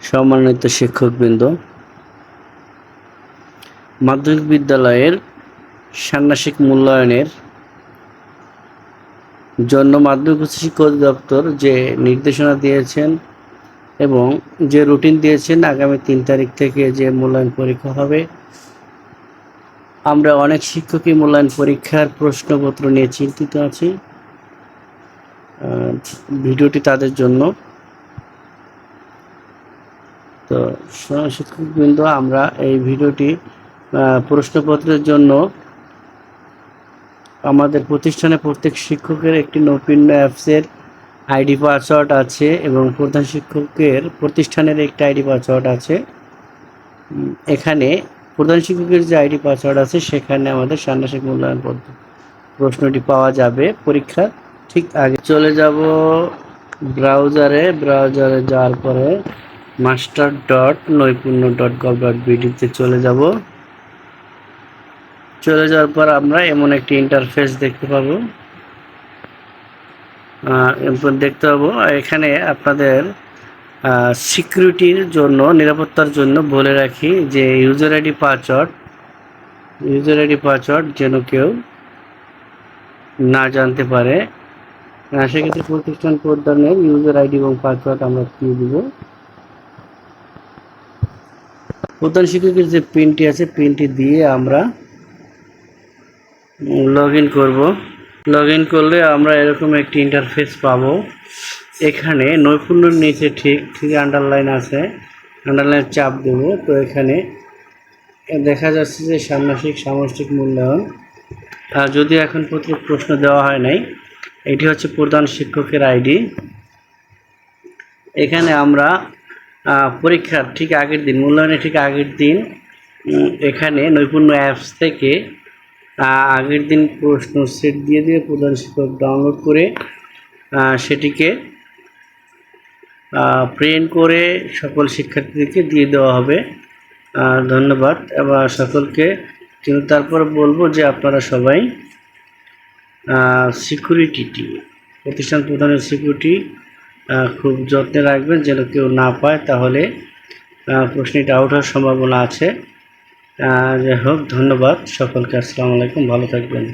সম্মানিত শিক্ষকবৃন্দ, মাধ্যমিক বিদ্যালয়ের ষান্মাসিক মূল্যায়নের জন্য মাধ্যমিক উচ্চ শিক্ষা অধিদপ্তর যে নির্দেশনা দিয়েছেন এবং যে রুটিন দিয়েছেন, আগামী তিন তারিখ থেকে যে মূল্যায়ন পরীক্ষা হবে। আমরা অনেক শিক্ষকই মূল্যায়ন পরীক্ষার প্রশ্নপত্র নিয়ে চিন্তিত আছি। ভিডিওটি তাদের জন্য তো শিক্ষকবৃন্দ, আমরা এই ভিডিওটি প্রশ্নপত্রের জন্য আমাদের প্রতিষ্ঠানে প্রত্যেক শিক্ষকের একটি নৌপিন্ন অ্যাপসের আইডি পাসওয়ার্ড আছে এবং প্রধান শিক্ষকের প্রতিষ্ঠানের একটি আইডি পাসওয়ার্ড আছে। এখানে প্রধান শিক্ষকের যে আইডি পাসওয়ার্ড আছে, সেখানে আমাদের ষান্মাসিক মূল্যায়ন পদ্ধতি প্রশ্নটি পাওয়া যাবে পরীক্ষা ঠিক আগে। চলে যাব ব্রাউজারে ব্রাউজারে যাওয়ার পরে মাস্টার ডট নৈপুণ্য ডট গভ ডট বিডিতে চলে যাব। চলে যাওয়ার পর আমরা এমন একটি ইন্টারফেস দেখতে পাবো। দেখতে পাবো, এখানে আপনাদের সিকিউরিটির জন্য, নিরাপত্তার জন্য বলে রাখি যে user ID password user ID password যেন কেউ না জানতে পারে। সেক্ষেত্রে প্রতিষ্ঠান প্রদানের ইউজার আইডি এবং পাসওয়ার্ড আমরা দিয়ে দিব। প্রধান শিক্ষকের যে পিনটি আছে, পিনটি দিয়ে আমরা লগ ইন করব। লগ ইন করলে আমরা এরকম একটি ইন্টারফেস পাবো। এখানে নৈপুণ্যের নিচে ঠিক ঠিক আন্ডারলাইন আছে। আন্ডারলাইন চাপ দেব। তো এখানে দেখা যাচ্ছে যে ষান্মাসিক সামষ্টিক মূল্যায়ন। আর যদি এখন পত্রিক প্রশ্ন দেওয়া হয় নাই, এটি হচ্ছে প্রধান শিক্ষকের আইডি। এখানে আমরা পরীক্ষার ঠিক আগের দিন, মূল্যায়নের ঠিক আগের দিন এখানে নৈপুণ্য অ্যাপস থেকে আগের দিন প্রশ্ন সেট দিয়ে দিয়ে প্রধান শিক্ষক ডাউনলোড করে সেটিকে প্রিন্ট করে সকল শিক্ষার্থীদেরকে দিয়ে দেওয়া হবে। ধন্যবাদ। এবার সকলকে, কিন্তু তারপর বলব যে আপনারা সবাই সিকিউরিটিটি প্রতিষ্ঠান প্রধানের সিকিউরিটি খুব যত্নে রাখবেন যেন কেউ না পায়। তাহলে প্রশ্নটা আউট হওয়ার সম্ভাবনা আছে। যাই হোক, ধন্যবাদ সকলকে। আসসালামু আলাইকুম। ভালো থাকবেন।